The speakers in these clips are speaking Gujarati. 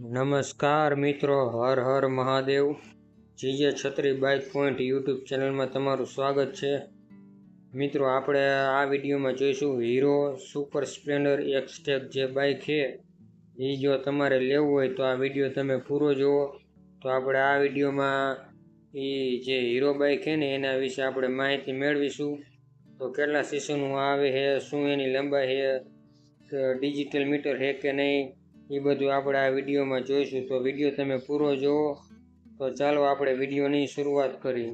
નમસ્કાર મિત્રો, હર હર Mahadev. GJ Chhatri bike point YouTube ચેનલમાં તમારું સ્વાગત છે. મિત્રો, આપણે આ વિડીયોમાં જોઈશું હીરો સુપર સ્પ્લેન્ડર એક્સટેક જે બાઇક છે, એ જો તમારે લેવું હોય તો આ વીડિયો તમે પૂરો જુઓ. તો આપણે આ વિડીયોમાં એ જે હીરો બાઇક છે ને, એના વિશે આપણે માહિતી મેળવીશું. તો કેટલા સીસોનું આવે છે, શું એની લંબાઈ છે, ડિજિટલ મીટર છે કે નહીં એ બધું આપણે આ વિડીયોમાં જોઈશું. તો વીડિયો તમે પૂરો જુઓ તો ચાલો આપણે વિડીયોની શરૂઆત કરીએ.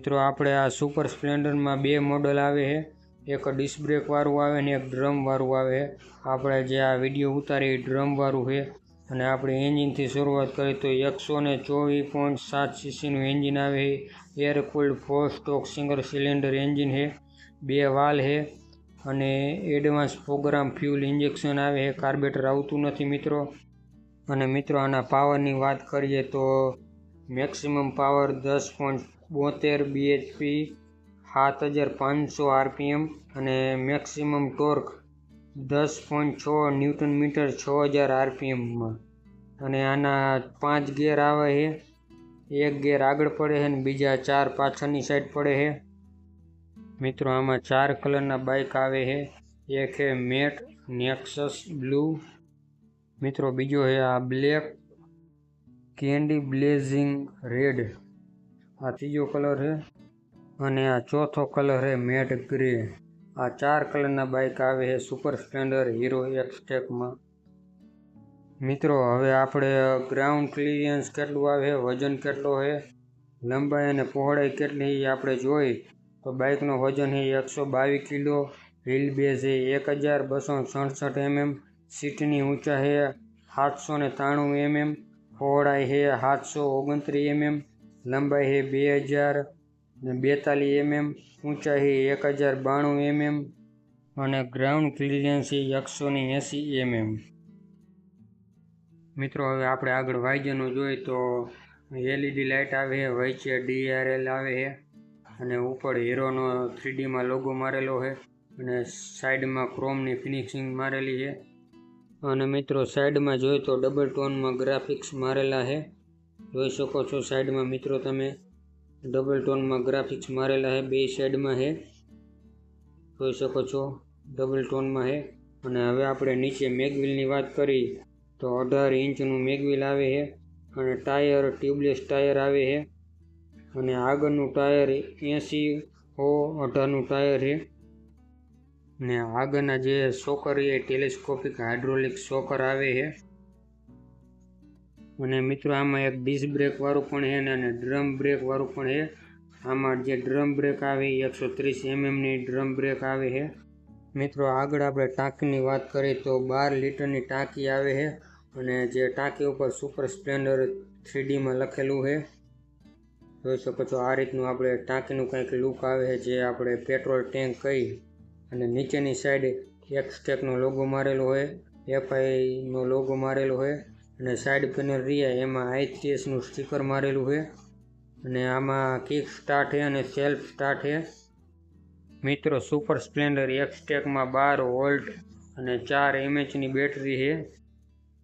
મિત્રો, આપણે આ સુપર સ્પ્લેન્ડરમાં બે મોડલ આવે છે. એક ડિસ્ક બ્રેક આવે ને એક ડ્રમ વાળું આવે છે. આપણે જે આ વીડિયો ઉતારી એ ડ્રમવાળું છે. અને આપણે એન્જિનથી શરૂઆત કરીએ તો એકસો ને ચોવીસ પોઈન્ટ સાત સીસીનું એન્જિન આવે છે. Air cooled four stroke single cylinder engine છે. બે વાલ છે. અને એડવાન્સ પ્રોગ્રામ ફ્યુલ ઇન્જેક્શન આવે છે. કાર્બેટર આવતું નથી, મિત્રો. અને મિત્રો, આના પાવરની વાત કરીએ તો મેક્સિમમ પાવર દસ પોઈન્ટ બોતેર બીએચપી સાત હજાર પાંચસો આરપીએમ અને મેક્સિમમ ટોર્ક દસ પોઈન્ટ છ ન્યૂટન મીટર છ હજાર આરપીએમમાં અને આના પાંચ ગેર આવે છે એક ગેર આગળ પડે છે ને બીજા ચાર પાછળની સાઈડ પડે છે મિત્રો, આમાં ચાર કલરના બાઇક આવે છે એક છે મેટ નેક્સસ બ્લુ મિત્રો, બીજો છે આ બ્લેક કેન્ડી બ્લેઝિંગ રેડ. આ ત્રીજો કલર છે અને આ ચોથો કલર છે મેટ ગ્રે. આ ચાર કલરના બાઇક આવે છે સુપર સ્પ્લેન્ડર હીરો એક્સટેકમાં મિત્રો, હવે આપણે ગ્રાઉન્ડ ક્લિયરન્સ કેટલું આવે વજન કેટલો છે, લંબાઈ અને પહોળાઈ કેટલી એ આપણે જોઈ. તો બાઇકનું વજન છે એકસો બાવીસ કિલો વ્હીલ બેઝ એ એક હજાર બસો સડસઠ એમએમ, સીટની ઊંચાઈ સાતસો ને ત્રાણું એમએમ પહોળાઈ છે સાતસો ઓગણત્રીસ એમએમ, લંબાઈ છે બે હજાર ને બેતાલીસ એમએમ, ઊંચાઈ એક હજાર બાણું એમએમ અને ગ્રાઉન્ડ ક્લિયરન્સ છે એકસો ને એંસી એમએમ. મિત્રો, હવે આપણે આગળ વાઇઝરનું જોઈએ તો એલઈડી લાઇટ આવે છે વચ્ચે ડીઆરએલ આવે છે અને ઉપર હીરોનો થ્રીડીમાં લોગો મારેલો છે અને સાઈડમાં ક્રોમની ફિનિશિંગ મારેલી છે અને મિત્રો, સાઈડમાં જોઈએ તો ડબલ ટોનમાં ગ્રાફિક્સ મારેલા છે. જોઈ શકો છો સાઈડમાં મિત્રો તમે. ડબલ ટોનમાં ગ્રાફિક્સ મારેલા છે, બે સાઈડમાં છે. જોઈ શકો છો ડબલ ટોનમાં છે. અને હવે આપણે નીચે મેગવિલની વાત કરી, તો અઢાર ઇંચનું મેગવિલ આવે છે અને ટાયર ટ્યુબલેસ ટાયર આવે છે. અને આગળનું ટાયર એંસી હો અઢારનું ટાયર છે. ને આગળના જે શોકર એ ટેલિસ્કોપિક હાઇડ્રોલિક સોકર આવે છે. અને મિત્રો, આમાં એક ડિસ્ક બ્રેક વાળું પણ છે અને ડ્રમ બ્રેક વાળું પણ છે. આમાં જે ડ્રમ બ્રેક આવે એ એકસો ત્રીસ એમએમની ડ્રમ બ્રેક આવે છે. મિત્રો, આગળ આપણે ટાંકીની વાત કરીએ તો બાર લીટરની ટાંકી આવે છે અને જે ટાંકી ઉપર સુપર સ્પ્લેન્ડર થ્રીડીમાં લખેલું છે. જોઈ શકો છો, આ રીતનું આપણે ટાંકીનું કંઈક લુક આવે છે, જે આપણે પેટ્રોલ ટેન્ક કહી અને નીચેની સાઈડ એક્સટેકનો લોગો મારેલો હોય એફઆઈનો લોગો મારેલો હોય અને સાઈડ પેનલ રહ્યા એમાં આઈથીએસનું સ્ટીકર મારેલું છે અને આમાં કિક સ્ટાર્ટ છે અને સેલ્ફ સ્ટાર્ટ છે મિત્રો સુપર સ્પ્લેન્ડર એક સ્ટેકમાં બાર વોલ્ટ અને ચાર એમએચની બેટરી છે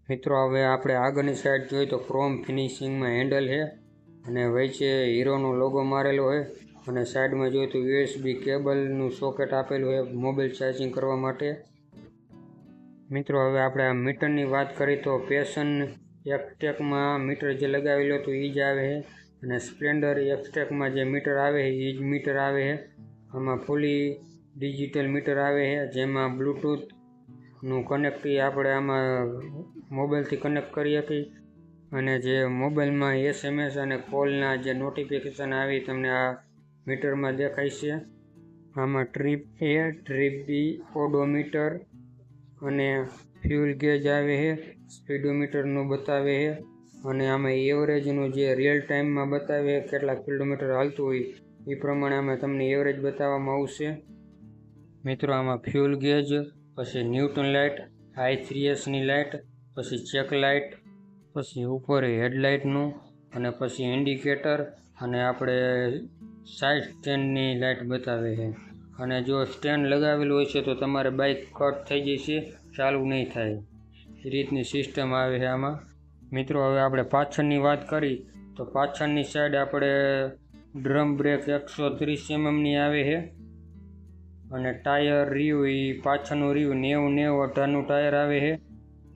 મિત્રો, હવે આપણે આગળની સાઈડ જોઈએ તો ક્રોમ ફિનિશિંગમાં હેન્ડલ છે અને વચ્ચે હીરોનો લોગો મારેલો હોય. અને સાઈડમાં જોઈએ તો યુએસબી કેબલનું સોકેટ આપેલું હોય મોબાઈલ ચાર્જિંગ કરવા માટે. મિત્રો, હવે આપણે આ મીટરની વાત કરીએ તો પેશન એકટેકમાં મીટર જે લગાવેલું હતું એ જ આવે છે અને સ્પ્લેન્ડર એકટેકમાં જે મીટર આવે છે એ જ મીટર આવે છે. આમાં ફૂલી ડિજિટલ મીટર આવે છે, જેમાં બ્લૂટૂથનું કનેક્ટ આપણે આમાં મોબાઈલથી કનેક્ટ કરી હતી અને જે મોબાઈલમાં એસએમએસ અને કોલના જે નોટિફિકેશન આવી તમને આ મીટરમાં દેખાય છે. આમાં trip A trip B odometer અને ફ્યુલ ગેજ આવે છે. સ્પીડોમીટરનું બતાવે છે અને આમાં એવરેજનું જે રિયલ ટાઈમમાં બતાવે કેટલા કિલોમીટર હાલતું હોય, એ પ્રમાણે આમાં તમને એવરેજ બતાવવામાં આવશે. મિત્રો, આમાં ફ્યુલ ગેજ, પછી ન્યૂટન લાઇટ આઈ થ્રી એસની લાઇટ, પછી ચેક લાઇટ, પછી ઉપર હેડલાઇટનું અને પછી ઇન્ડિકેટર અને આપણે સાઈડ સ્ટેન્ડની લાઇટ બતાવે છે. અને જો સ્ટેન્ડ લગાવેલું હોય છે તો તમારે બાઇક કટ થઈ જશે, ચાલુ નહીં થાય. એ રીતની સિસ્ટમ આવે છે આમાં. મિત્રો, હવે આપણે પાછળની વાત કરી, તો પાછળની સાઈડ આપણે ડ્રમ બ્રેક એકસો ત્રીસ એમએમની આવે છે. અને ટાયર રીવ, એ પાછળનું રીવ નેવું નેવું અઢારનું ટાયર આવે છે.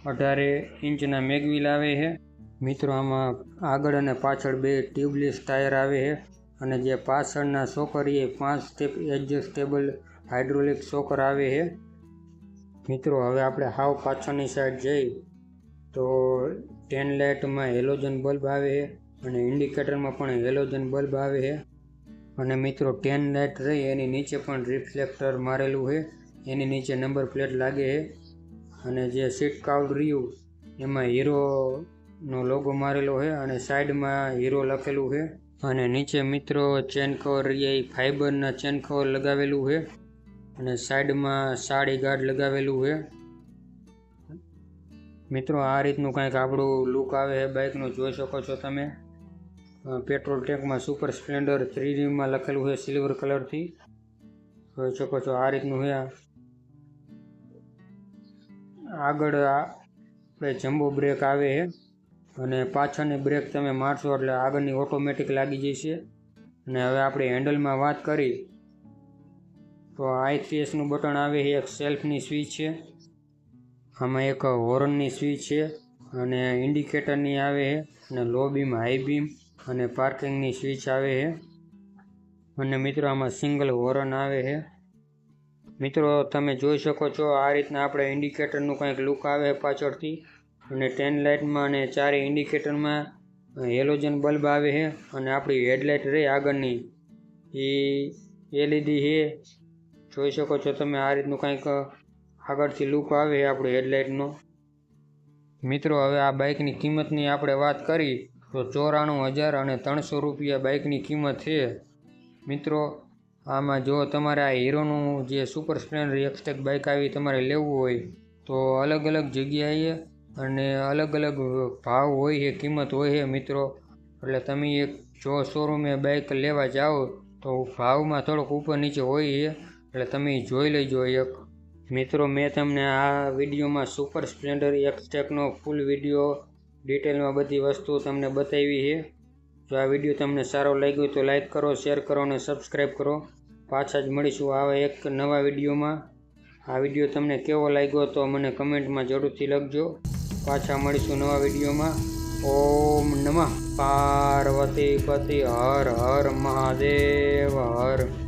અઢારે ઇંચના મેગવીલ આવે છે. મિત્રો, આમાં આગળ અને પાછળ બે ટ્યુબલેસ ટાયર આવે છે. અને જે પાછળના સોકર એ પાંચ સ્ટેપ એડજસ્ટેબલ હાઇડ્રોલિક સોકર આવે છે. મિત્રો, હવે આપણે હાવ પાછળની સાઈડ જઈ. તો ટેન લાઇટમાં હેલોજન બલ્બ આવે છે અને ઇન્ડિકેટરમાં પણ હેલોજન બલ્બ આવે છે. અને મિત્રો ટેન લાઇટ રહી, એની નીચે પણ રિફ્લેક્ટર મારેલું છે. એની નીચે નંબર પ્લેટ લાગે છે. અને જે સીટ કાઉડ રહ્યું, એમાં હીરોનો લોગો મારેલો છે અને સાઈડમાં હીરો લખેલું છે. અને નીચે મિત્રો ચેન કવર એ ફાઇબરના ચેન કવર લગાવેલું છે. અને સાઈડમાં સાડી ગાર્ડ લગાવેલું છે. મિત્રો આ રીતનું કાંઈક આપણું લુક આવે છે બાઇકનું જોઈ શકો છો તમે. પેટ્રોલ ટેન્કમાં સુપર સ્પ્લેન્ડર થ્રી ડીમાં લખેલું છે સિલ્વર કલરથી જોઈ શકો છો આ રીતનું છે. આગળ આપણે જમ્બો બ્રેક આવે છે. અને પાછળની બ્રેક તમે મારશો એટલે આગળની ઓટોમેટિક લાગી જશે. અને હવે આપણે હેન્ડલમાં વાત કરી. તો આઈપીએસનું બટન આવે છે, એક સેલ્ફની સ્વિચ છે. આમાં એક હોર્નની સ્વિચ છે અને ઇન્ડિકેટરની આવે છે અને લો બીમ, હાઈ બીમ અને પાર્કિંગની સ્વિચ આવે છે. અને મિત્રો, આમાં સિંગલ હોર્ન આવે છે. મિત્રો, તમે જોઈ શકો છો આ રીતના આપણે ઇન્ડિકેટરનું કંઈક લુક આવે પાછળથી. અને ટેન લાઇટમાં અને ચારે ઇન્ડિકેટરમાં હેલોજન બલ્બ આવે છે અને આપણી હેડલાઇટ રહે આગળની. એ એલઈડી છે. જોઈ શકો છો તમે આ રીતનું કંઈક આગળથી લુક આવે આપણી હેડલાઇટનો મિત્રો, હવે આ બાઇકની કિંમતની આપણે વાત કરી, તો ચોરાણું હજાર અને ત્રણસો રૂપિયા બાઇકની કિંમત છે. મિત્રો, આમાં જો તમારે આ હીરોનું જે સુપર સ્પ્લેન્ડર એક્સટેક બાઇક આવી તમારે લેવું હોય, તો અલગ અલગ જગ્યાએ અને અલગ અલગ ભાવ હોય છે, કિંમત હોય છે મિત્રો. એટલે તમે એક જો શોરૂમે બાઇક લેવા જાઓ, તો ભાવમાં થોડોક ઉપર નીચે હોય છે. એટલે તમે જોઈ લેજો એક. મિત્રો, મેં તમને આ વિડીયોમાં સુપર સ્પ્લેન્ડર એક્સટેકનો ફૂલ વીડિયો ડિટેલમાં બધી વસ્તુઓ તમને બતાવી છે. જો આ વીડિયો તમને સારો લાગ્યો તો લાઈક કરો શેર કરો અને સબસ્ક્રાઈબ કરો. પાછા જ મળીશું આવા એક નવા વિડીયોમાં. આ વીડિયો તમને કેવો લાગ્યો તો મને કમેન્ટમાં જરૂરથી લખજો. પાછા મળીશું નવા વિડીયોમાં. ઓમ નમઃ. પાર્વતી પતિ હર હર મહાદેવ હર.